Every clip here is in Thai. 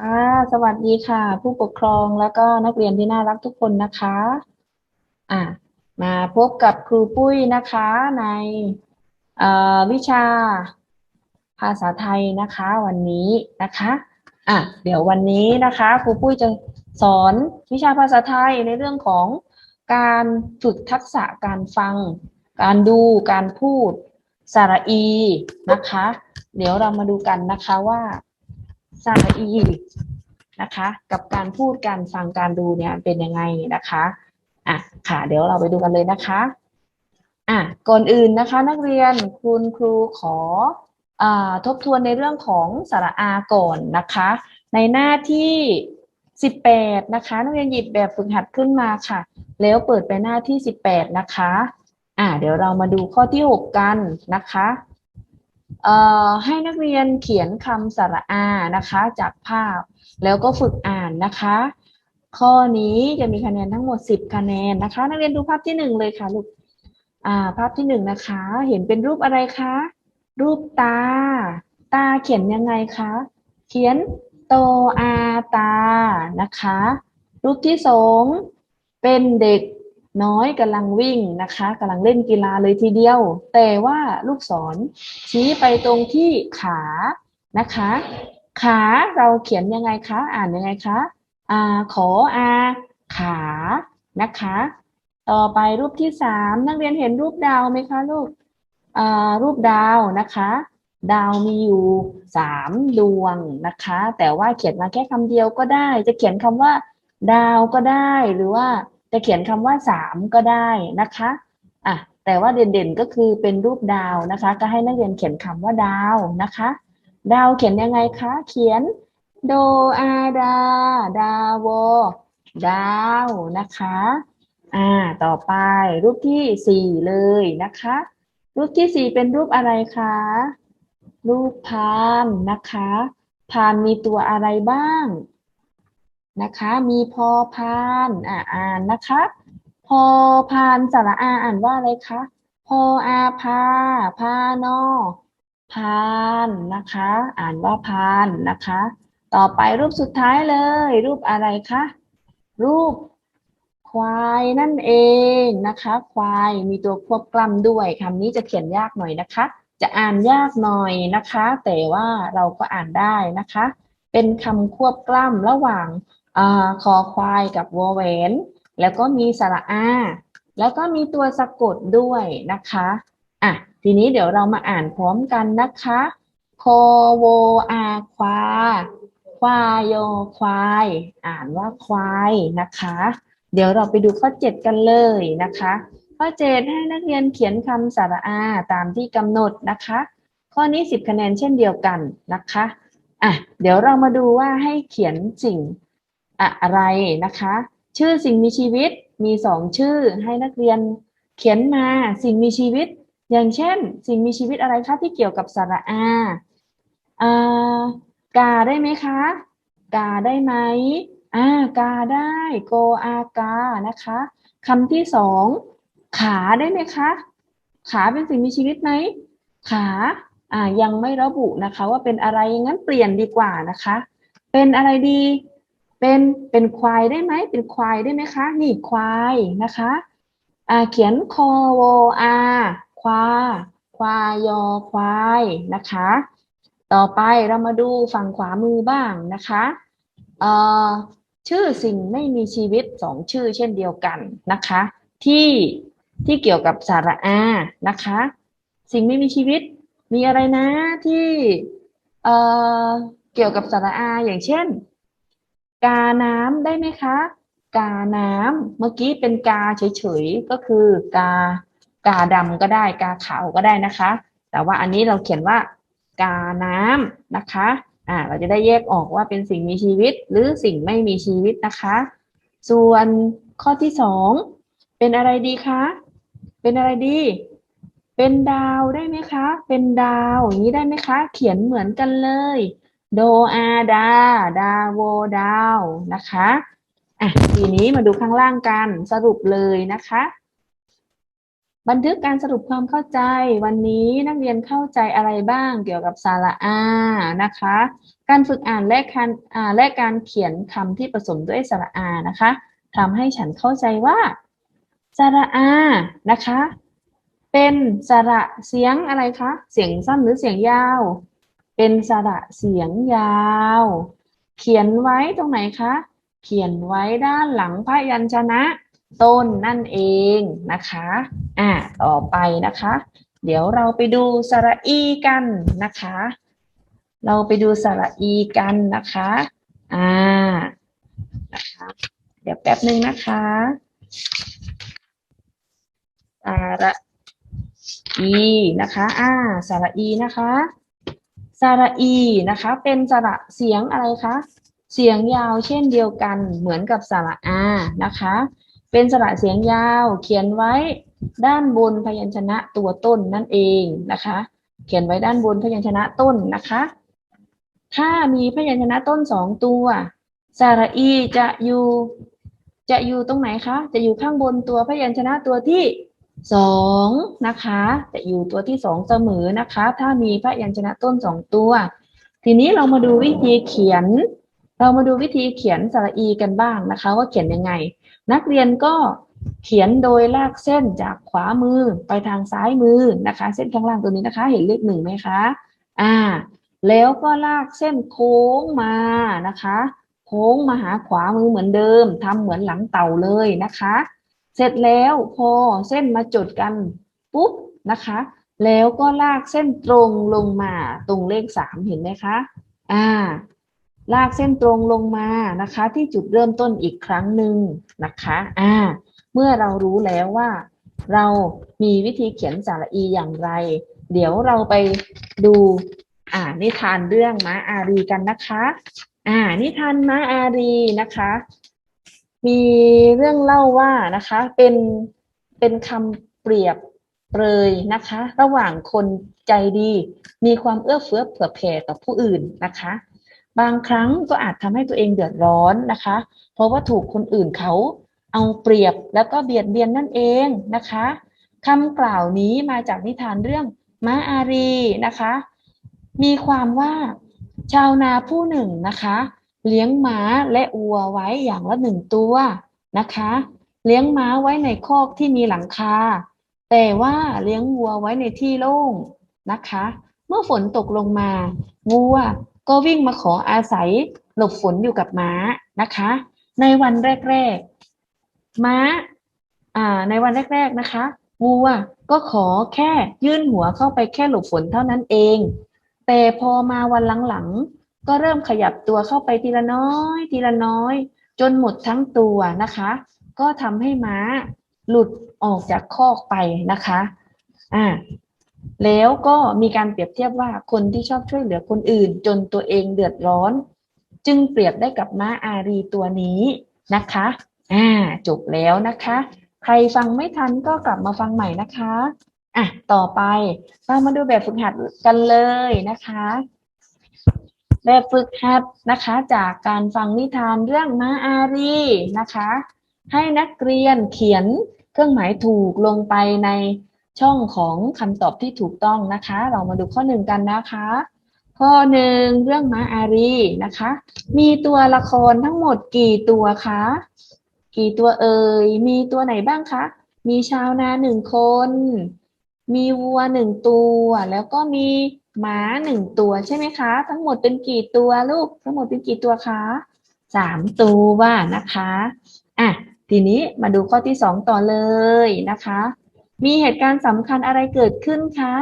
ค่ะสวัสดีค่ะ ผู้ปกครองแล้วก็นักเรียนที่น่ารักทุกคนนะคะ อะมาพบกับครูปุ้ยนะคะในวิชาภาษาไทยนะคะวันนี้นะคะอะเดี๋ยววันนี้นะคะครูปุ้ยจะสอนวิชาภาษาไทยในเรื่องของการฝึกทักษะการฟัง การดูการพูดสาระอีนะคะ เดี๋ยวเรามาดูกันนะคะว่า สระอีนะคะ กับการพูดการฟังการดูเนี่ยเป็นยังไงนะคะอะค่ะ เดี๋ยวเราไปดูกันเลยนะคะอะก่อนอื่นนะคะ นักเรียนคุณครูขออทบทวนในเรื่องของสระอาก่อนนะคะ ในหน้าที่18นะคะนักเรียนหยิบแบบฝึกหัดขึ้นมาค่ะ แล้วเปิดไปหน้าที่18นะคะ อะเดี๋ยวเรามาดูข้อที่6กันนะคะ ให้นักเรียนเขียนคำสระอานะคะจากภาพ แล้วก็ฝึกอ่านนะคะ ข้อนี้จะมีคะแนนทั้งหมด 10 คะแนนนะคะ นักเรียนดูภาพที่หนึ่งเลยค่ะลูกภาพที่หนึ่งนะคะ เห็นเป็นรูปอะไรคะ รูปตา ตาเขียนยังไงคะ เขียนโตอาตานะคะ รูปที่สองเป็นเด็ก น้อยกำลังวิ่งนะคะกำลังเล่นกีฬาเลยทีเดียว แต่ว่าลูกศรชี้ไปตรงที่ขานะคะ ขาเราเขียนยังไงคะอ่านยังไงคะอ่าขออาขานะคะ ต่อไปรูปที่สามนักเรียนเห็นรูปดาวไหมคะลูกอ่ารูปดาวนะคะ ดาวมีอยู่สามดวงนะคะ แต่ว่าเขียนมาแค่คำเดียวก็ได้ จะเขียนคำว่า ดาวก็ได้หรือว่า จะเขียนคำว่าสามก็ได้นะคะอะแต่ว่าเด่นๆก็คือเป็นรูปดาวนะคะ ก็ให้นักเรียนเขียนคำว่าดาวนะคะ ดาวเขียนยังไงคะ เขียนโดอาดา ดาวดาวนะคะอ่าต่อไปรูปที่สี่เลยนะคะ รูปที่สี่เป็นรูปอะไรคะ รูปพานนะคะพานมีตัวอะไรบ้าง นะคะ มีพอพานอ่าอ่านนะคะ พอพานสระอาอ่านว่าอะไรคะพออาพาพานอพานนะคะ อ่านว่าพานนะคะ ต่อไปรูปสุดท้ายเลย รูปอะไรคะรูปควายนั่นเองนะคะ ควายมีตัวควบกล้ำด้วยคำนี้จะเขียนยากหน่อยนะคะ จะอ่านยากหน่อยนะคะ แต่ว่าเราก็อ่านได้นะคะ เป็นคำควบกล้ำระหว่าง คอควายกับวอแหวนแล้วก็มีสระอา แล้วก็มีตัวสะกดด้วยนะคะอะทีนี้เดี๋ยวเรามาอ่านพร้อมกันนะคะโคโวอาควา ควายโยควาย อ่านว่าควายนะคะ เดี๋ยวเราไปดูข้อ7กันเลยนะคะ ข้อ7ให้นักเรียนเขียนคำสระอาตามที่กำหนดนะคะ ข้อนี้10คะแนนเช่นเดียวกันนะคะอะเดี๋ยวเรามาดูว่าให้เขียนสิ่ง อะไรนะคะ ชื่อสิ่งมีชีวิตมีสองชื่อให้นักเรียนเขียนมาสิ่งมีชีวิต อย่างเช่น สิ่งมีชีวิตอะไรคะที่เกี่ยวกับสระอาอ่ากาได้ไหมคะ กาได้ไหมอ่ากาได้โกอากานะคะคำที่สองขาได้ไหมคะ ขาเป็นสิ่งมีชีวิตไหมขาอ่ายังไม่ระบุนะคะ ว่าเป็นอะไรงั้นเปลี่ยนดีกว่านะคะ เป็นอะไรดี เป็นเป็นควายได้ไหมเป็นควายได้ไหมคะ นี่ควายนะคะอ่าเขียนคอโวอาควาควายยอควายนะคะ ต่อไปเรามาดูฝั่งขวามือบ้างนะคะเอ่อชื่อสิ่งไม่มีชีวิตสองชื่อเช่นเดียวกันนะคะ ที่ที่เกี่ยวกับสาระอานะคะ สิ่งไม่มีชีวิตมีอะไรนะที่เอ่อเกี่ยวกับสาระอาอย่างเช่น กาน้ำได้ไหมคะ กาน้ำเมื่อกี้เป็นกาเฉยๆก็คือกากาดำก็ได้ กาขาวก็ได้นะคะ แต่ว่าอันนี้เราเขียนว่า กาน้ำนะคะอ่าเราจะได้แยกออกว่าเป็นสิ่งมีชีวิต หรือสิ่งไม่มีชีวิตนะคะ ส่วนข้อที่สองเป็นอะไรดีคะเป็นอะไรดี เป็นดาวได้ไหมคะ เป็นดาวอย่างนี้ได้ไหมคะ เขียนเหมือนกันเลย โดอาดา ดาโวดาวนะคะอะทีนี้มาดูข้างล่างกันสรุปเลยนะคะ บันทึกการสรุปความเข้าใจวันนี้นักเรียนเข้าใจอะไรบ้างเกี่ยวกับสาระอานะคะ การฝึกอ่านและการอ่าและการเขียนคำที่ผสมด้วยสาระอานะคะทำให้ฉันเข้าใจว่าสาระอานะคะ เป็นสระเสียงอะไรคะ เสียงสั้นหรือเสียงยาว เป็นสระเสียงยาว เขียนไว้ตรงไหนคะ เขียนไว้ด้านหลังพยัญชนะ ต้นนั่นเองนะคะ อ่าต่อไปนะคะ เดี๋ยวเราไปดูสระอีกันนะคะ เราไปดูสระอีกันนะคะ อ่านะคะเดี๋ยวแป๊บหนึ่งนะคะสระอีนะคะ อ่าสระอีนะคะ สระอีนะคะ เป็นสระเสียงอะไรคะ เสียงยาวเช่นเดียวกันเหมือนกับสระอานะคะ เป็นสระเสียงยาวเขียนไว้ด้านบนพยัญชนะตัวต้นนั่นเองนะคะ เขียนไว้ด้านบนพยัญชนะต้นนะคะ ถ้ามีพยัญชนะต้นสองตัวสระอีจะอยู่จะอยู่ตรงไหนคะ จะอยู่ข้างบนตัวพยัญชนะตัวที่ สองนะคะจะอยู่ตัวที่สองเสมอนะคะ ถ้ามีพยัญชนะต้นสองตัว ทีนี้เรามาดูวิธีเขียน เรามาดูวิธีเขียนสระอีกันบ้างนะคะ ว่าเขียนยังไง นักเรียนก็เขียนโดยลากเส้นจากขวามือไปทางซ้ายมือนะคะ เส้นข้างล่างตัวนี้นะคะ เห็นเลขหนึ่งไหมคะ อ่า แล้วก็ลากเส้นโค้งมานะคะ โค้งมาหาขวามือเหมือนเดิมทำเหมือนหลังเต่าเลยนะคะ เสร็จแล้วพอเส้นมาจดกันปุ๊บนะคะ แล้วก็ลากเส้นตรงลงมาตรงเลขสามเห็นไหมคะอ่าลากเส้นตรงลงมานะคะ ที่จุดเริ่มต้นอีกครั้งหนึ่งนะคะอ่าเมื่อเรารู้แล้วว่า เรามีวิธีเขียนสระอีอย่างไร เดี๋ยวเราไปดูอ่านิทานเรื่องม้าอารีกันนะคะ อ่านิทานม้าอารีนะคะ มีเรื่องเล่าว่านะคะเป็นเป็นคำเปรียบเปรยนะคะ ระหว่างคนใจดี มีความเอื้อเฟื้อเผื่อแผ่ต่อผู้อื่นนะคะ บางครั้งก็อาจทำให้ตัวเองเดือดร้อนนะคะ เพราะว่าถูกคนอื่นเขาเอาเปรียบแล้วก็เบียดเบียนนั่นเองนะคะคำกล่าวนี้มาจากนิทานเรื่องม้าอารีนะคะ มีความว่าชาวนาผู้หนึ่งนะคะ เลี้ยงม้าและวัวไว้อย่างละหนึ่งตัวนะคะ เลี้ยงม้าไว้ในคอกที่มีหลังคา แต่ว่าเลี้ยงวัวไว้ในที่โล่งนะคะ เมื่อฝนตกลงมาวัวก็วิ่งมาขออาศัยหลบฝนอยู่กับม้านะคะ ในวันแรกๆ ม้าอ่าในวันแรก ๆนะคะวัวก็ขอแค่ยื่นหัวเข้าไปแค่หลบฝนเท่านั้นเอง แต่พอมาวันหลังๆ ก็เริ่มขยับตัวเข้าไปทีละน้อย ทีละน้อย จนหมดทั้งตัวนะคะ ก็ทำให้ม้าหลุดออกจากคอกไปนะคะอ่าแล้วก็มีการเปรียบเทียบว่าคนที่ชอบช่วยเหลือคนอื่น จนตัวเองเดือดร้อน จึงเปรียบได้กับม้าอารีตัวนี้นะคะอ่าจบแล้วนะคะ ใครฟังไม่ทันก็กลับมาฟังใหม่นะคะอะต่อไปเรามาดูแบบฝึกหัดกันเลยนะคะ แบบฝึกหัดนะคะ จากการฟังนิทานเรื่องม้าอารีนะคะ ให้นักเรียนเขียนเครื่องหมายถูกลงไปในช่องของคำตอบที่ถูกต้องนะคะ เรามาดูข้อหนึ่งกันนะคะ ข้อหนึ่งเรื่องม้าอารีนะคะ มีตัวละครทั้งหมดกี่ตัวคะ กี่ตัวเอ่ย มีตัวไหนบ้างคะ มีชาวนาหนึ่งคน มีวัวหนึ่งตัว แล้วก็มี ม้าหนึ่งตัวใช่ไหมคะ ทั้งหมดเป็นกี่ตัวลูก ทั้งหมดเป็นกี่ตัวคะสามตัวนะคะอะทีนี้มาดูข้อที่สองต่อเลยนะคะ มีเหตุการณ์สำคัญอะไรเกิดขึ้นคะ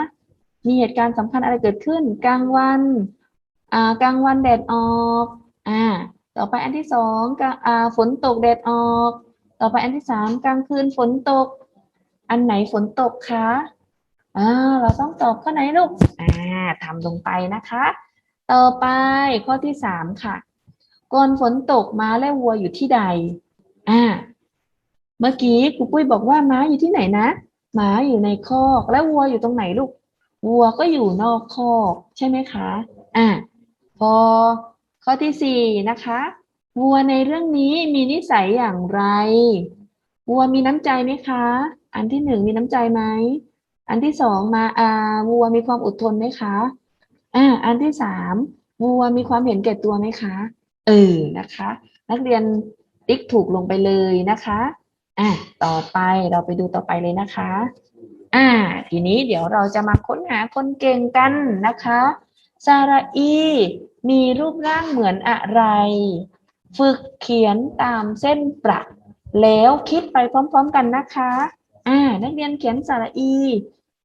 มีเหตุการณ์สำคัญอะไรเกิดขึ้น กลางวันอ่ากลางวันแดดออกอ่าต่อไปอันที่สองกลางอ่าฝนตกแดดออก ต่อไปอันที่สามกลางคืนฝนตก อันไหนฝนตกคะ อ่าเราต้องตอบข้อไหนลูกอ่าทำลงไปนะคะ ต่อไปข้อที่สามค่ะก่อนฝนตกม้าและวัวอยู่ที่ใด อ่า เมื่อกี้ครูปุ้ยบอกว่าม้าอยู่ที่ไหนนะม้าอยู่ในคอกแล้ววัวอยู่ตรงไหนลูก วัวก็อยู่นอกคอกใช่ไหมคะ อ่าพอข้อที่สี่นะคะ วัวในเรื่องนี้มีนิสัยอย่างไร วัวมีน้ำใจไหมคะ อันที่หนึ่งมีน้ำใจไหม อันที่สองมาอ่าวัวมีความอดทนไหมคะอ่าอันที่สามวัวมีความเห็นแก่ตัวไหมคะ เออนะคะ นักเรียนติ๊กถูกลงไปเลยนะคะอะต่อไปเราไปดูต่อไปเลยนะคะ อ่า ทีนี้เดี๋ยวเราจะมาค้นหาคนเก่งกันนะคะสระอีมีรูปร่างเหมือนอะไร ฝึกเขียนตามเส้นประแล้วคิดไปพร้อม ๆ กันนะคะ อ่า นักเรียนเขียนสระอี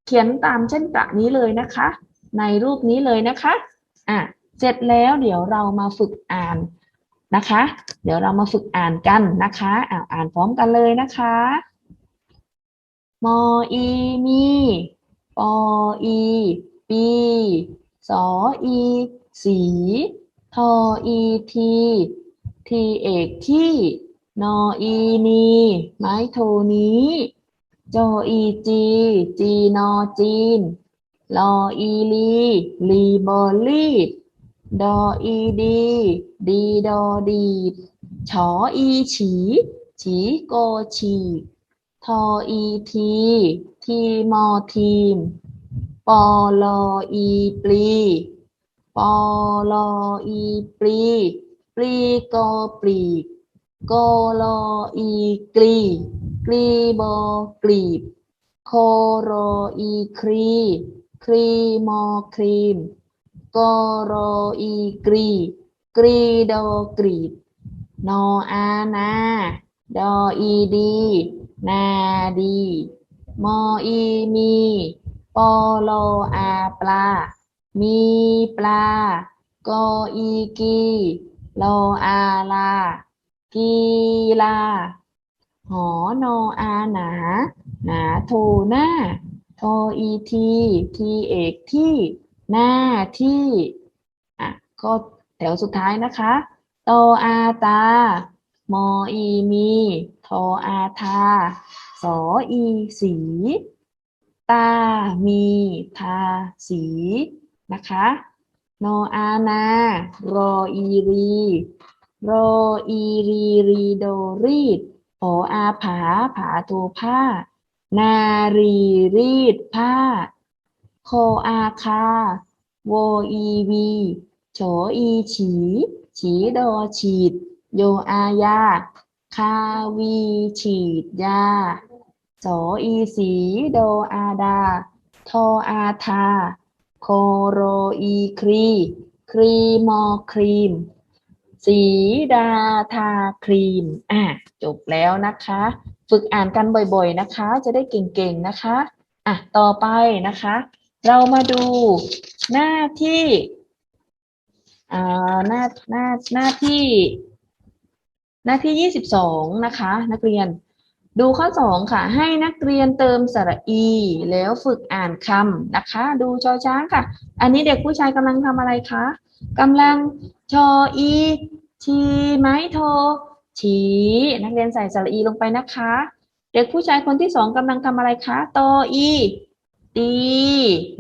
เขียนตามเส้นประนี้เลยนะคะ ในรูปนี้เลยนะคะอะเสร็จแล้วเดี๋ยวเรามาฝึกอ่านนะคะ เดี๋ยวเรามาฝึกอ่านกันนะคะอ่าอ่านพร้อมกันเลยนะคะมออีมีปออีปีสออีสีทออีทีทีเอกที่นออีนีไม้โทนี้ จอีจี จีนอจีน ลออีลี ลีบอลีดดออีดี ดีดอดีดฉออีฉี ฉีโกฉีทออีที ทีมอทีม ปอลออีปลี ปอลออีปลี ปลีโกปลีก กอลอีกลีกลีบอกลีบ โคโรอีครี ครีมอครีมกอรอีกรี กรีโดกรีดนออานาดออีดี นาดี มออีมีปอโลอาปลา มีปลาโกอีกีโลอาลา กีลาหอนออาหนา หนาโทหน้า โทอีทีทีเอกที่ หน้าที่อะก็แถวสุดท้ายนะคะโตอาตามออีมีโทอาทา สออีสี ตา มี ทา สี นะคะนออานารออี รีรอีรีรีโดรีดผออาผาผาโทผ้า นารีรีดผ้า โคอาคา โวอีวีโฉอีฉี ฉีโดฉีด โยอายา คาวีฉีดยาโสอีสีโดอาดา โทอาทา โคโรอีครี ครีมอครีม สีดาทาครีม อะ จบแล้วนะคะ ฝึกอ่านกันบ่อยๆนะคะ จะได้เก่งๆนะคะ อะ ต่อไปนะคะ เรามาดูหน้าที่อ่าหน้าหน้าหน้าที่ หน้าที่ยี่สิบสองนะคะ นักเรียน ดูข้อสองค่ะ ให้นักเรียนเติมสระอี แล้วฝึกอ่านคำนะคะ ดูชอช้างค่ะ อันนี้เด็กผู้ชายกำลังทำอะไรคะกำลัง ชออีชีไม้โทฉีนักเรียนใส่สระอีลงไปนะคะ เด็กผู้ชายคนที่สองกำลังทำอะไรคะตอีตี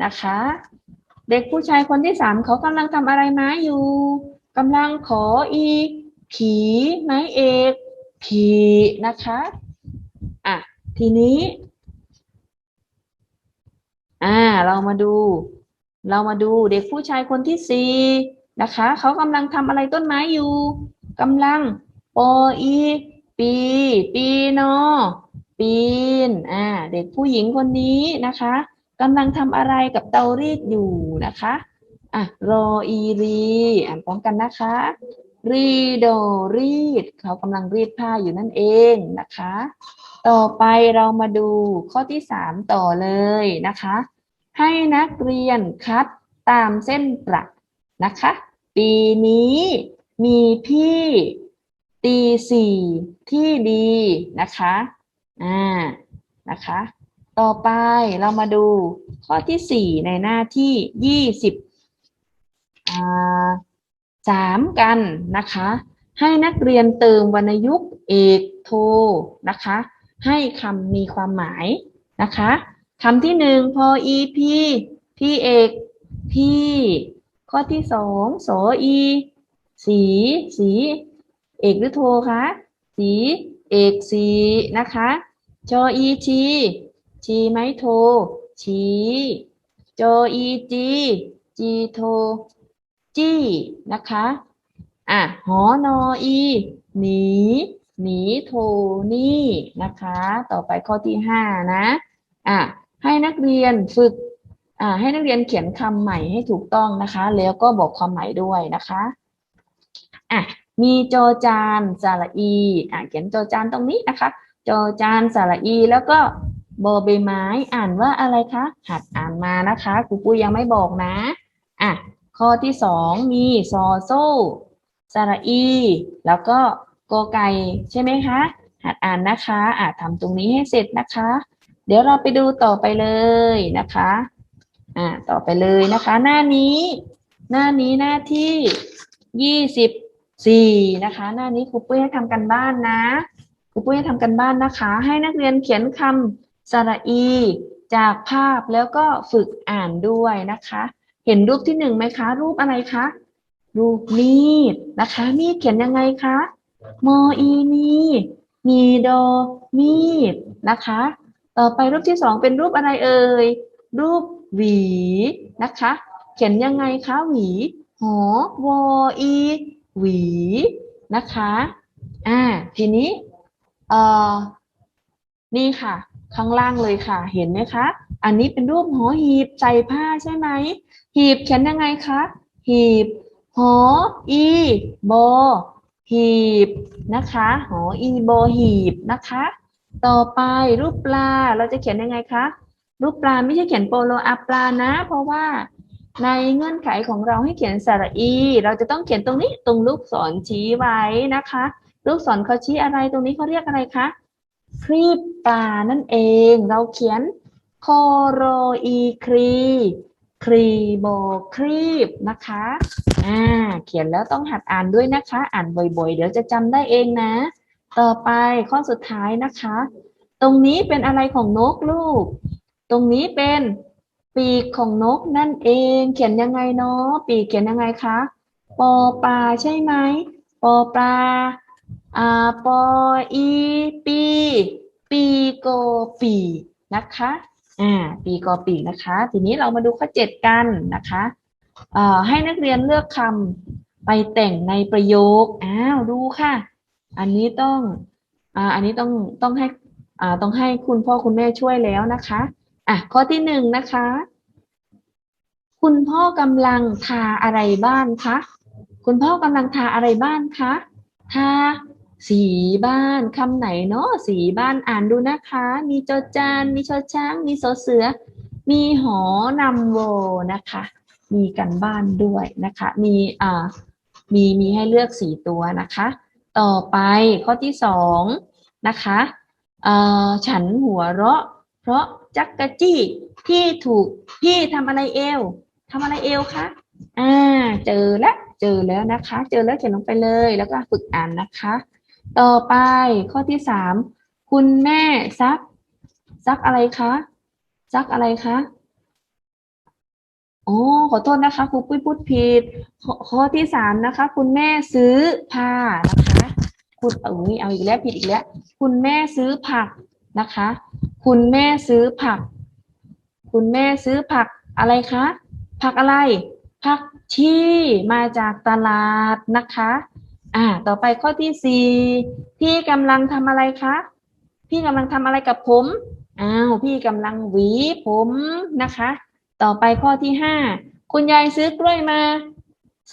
นะคะ เด็กผู้ชายคนที่สามเขากำลังทำอะไรไม้อยู่กำลังขออีขีไม้เอกขีนะคะอะทีนี้อ่าเรามาดู เรามาดูเด็กผู้ชายคนที่สี่ นะคะเขากำลังทำอะไรต้นไม้อยู่กำลังปออีปี ปีนอปีนอ่าเด็กผู้หญิงคนนี้นะคะกำลังทำอะไรกับเตารีดอยู่นะคะอะรออีรีอ่านพร้อมกันนะคะ รีโดรีดเขากำลังรีดผ้าอยู่นั่นเองนะคะ ต่อไปเรามาดูข้อที่สามต่อเลยนะคะ ให้นักเรียนคัดตามเส้นประนะคะ ปีนี้มีพี่ตีสี่ที่ดีนะคะอ่านะคะ ต่อไปเรามาดูข้อที่สี่ในหน้าที่ยี่สิบอ่าสามกันนะคะ ให้นักเรียนเติมวรรณยุกต์เอกโทนะคะ ให้คำมีความหมายนะคะคำที่หนึ่งพออีพีพี่เอกพี่ ข้อที่สองโสอี สี สี เอกหรือโทคะสีเอกสีนะคะจออีชีชีไม้โทชีจออีจีจีโทจี้นะคะอะหอนออีหนีหนีโทนี่นะคะ ต่อไปข้อที่ห้านะอะให้นักเรียนฝึก ให้นักเรียนเขียนคำใหม่ให้ถูกต้องนะคะ แล้วก็บอกความหมายด้วยนะคะอะมีจอจานสระอีอะเขียนจอจานตรงนี้นะคะ จอจานสระอี แล้วก็บอใบไม้อ่านว่าอะไรคะ หัดอ่านมานะคะครูปุ้ยยังไม่บอกนะอะข้อที่สองมีซอโซ่สระอี แล้วก็โกไก่ใช่ไหมคะ หัดอ่านนะคะอะทำตรงนี้ให้เสร็จนะคะ เดี๋ยวเราไปดูต่อไปเลยนะคะ อ่าต่อไปเลยนะคะ หน้านี้ หน้านี้หน้าที่ยี่สิบสี่นะคะ หน้านี้ครูปุ้ยให้ทำกันบ้านนะครูปุ้ยให้ทำกันบ้านนะคะ ให้นักเรียนเขียนคำสระอี จากภาพแล้วก็ฝึกอ่านด้วยนะคะ เห็นรูปที่หนึ่งไหมคะ รูปอะไรคะรูปมีดนะคะ มีดเขียนยังไงคะมออีมีมีโดมีดนะคะ ต่อไปรูปที่สองเป็นรูปอะไรเอ่ย รูป หวีนะคะ เขียนยังไงคะหวีหอวอีหวีนะคะอ่าทีนี้เอ่อนี่ค่ะ ข้างล่างเลยค่ะ เห็นไหมคะ อันนี้เป็นรูปหอหีบใส่ผ้าใช่ไหมหีบเขียนยังไงคะหีบหออีโบหีบนะคะหออีโบหีบนะคะ ต่อไปรูปปลาเราจะเขียนยังไงคะ รูปปลาไม่ใช่เขียนโปโลอาปลานะ เพราะว่าในเงื่อนไขของเราให้เขียนสระอี เราจะต้องเขียนตรงนี้ตรงลูกศรชี้ไว้นะคะ ลูกศรเขาชี้อะไรตรงนี้เขาเรียกอะไรคะครีบปลานั่นเอง เราเขียนโคโรอีครี ครีโบครีบนะคะอ่าเขียนแล้วต้องหัดอ่านด้วยนะคะ อ่านบ่อยๆ เดี๋ยวจะจำได้เองนะ ต่อไปข้อสุดท้ายนะคะ ตรงนี้เป็นอะไรของนกลูก ตรงนี้เป็นปีกของนกนั่นเอง เขียนยังไงเนาะปีกเขียนยังไงคะปอปลาใช่ไหมปอปลาอ่าปออีปีปีโกปีนะคะอ่าปีกอปีกนะคะ ทีนี้เรามาดูข้อเจ็ดกันนะคะเอ่อให้นักเรียนเลือกคำไปแต่งในประโยคอ้าวดูค่ะ อันนี้ต้องอ่าอันนี้ต้องต้องให้อ่าต้องให้คุณพ่อคุณแม่ช่วยแล้วนะคะ อะข้อที่หนึ่งนะคะ คุณพ่อกำลังทาอะไรบ้านคะคุณพ่อกำลังทาอะไรบ้านคะทาสีบ้านคำไหนเนาะสีบ้านอ่านดูนะคะ มีจอจานมีชอช้าง มีสอเสือ มีหอนำโวนะคะ มีกันบ้านด้วยนะคะ มีอ่ามีมีให้เลือกสีตัวนะคะ ต่อไปข้อที่สองนะคะเอ่อฉันหัวเราะ เพราะ จักกะจี้พี่ถูกพี่ทำอะไรเอวทำอะไรเอวคะอ่า เจอแล้วเจอแล้วนะคะ เจอแล้วเขียนลงไปเลย แล้วก็ฝึกอ่านนะคะ ต่อไปข้อที่สามคุณแม่ซัก ซักอะไรคะซักอะไรคะโอ๋อขอโทษนะคะครูปุ้ยพูดผิดขข้อที่สามนะคะ คุณแม่ซื้อผ้านะคะ คุณเอ้ยเอาอีกแล้วผิดอีกแล้ว คุณแม่ซื้อผักนะคะ คุณแม่ซื้อผัก คุณแม่ซื้อผักอะไรคะ ผักอะไร ผักชีมาจากตลาดนะคะ อ่า ต่อไปข้อที่สี่พี่กำลังทำอะไรคะ พี่กำลังทำอะไรกับผม อ้าว พี่กำลังหวีผมนะคะ ต่อไปข้อที่ห้าคุณยายซื้อกล้วยมา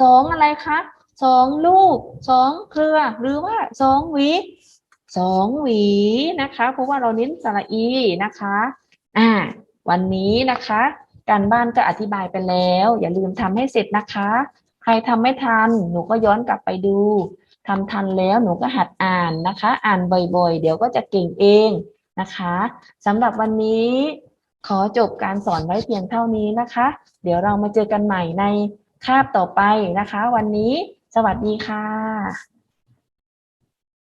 สองอะไรคะสองลูกสองเครือ หรือว่าสองหวี สองหวีนะคะ เพราะว่าเราเน้นสระอีนะคะอ่าวันนี้นะคะ การบ้านก็อธิบายไปแล้ว อย่าลืมทำให้เสร็จนะคะ ใครทำไม่ทัน หนูก็ย้อนกลับไปดูทำทันแล้วหนูก็หัดอ่านนะคะ อ่านบ่อยๆ เดี๋ยวก็จะเก่งเองนะคะสำหรับวันนี้ขอจบการสอนไว้เพียงเท่านี้นะคะ เดี๋ยวเรามาเจอกันใหม่ในคาบต่อไปนะคะ วันนี้สวัสดีค่ะ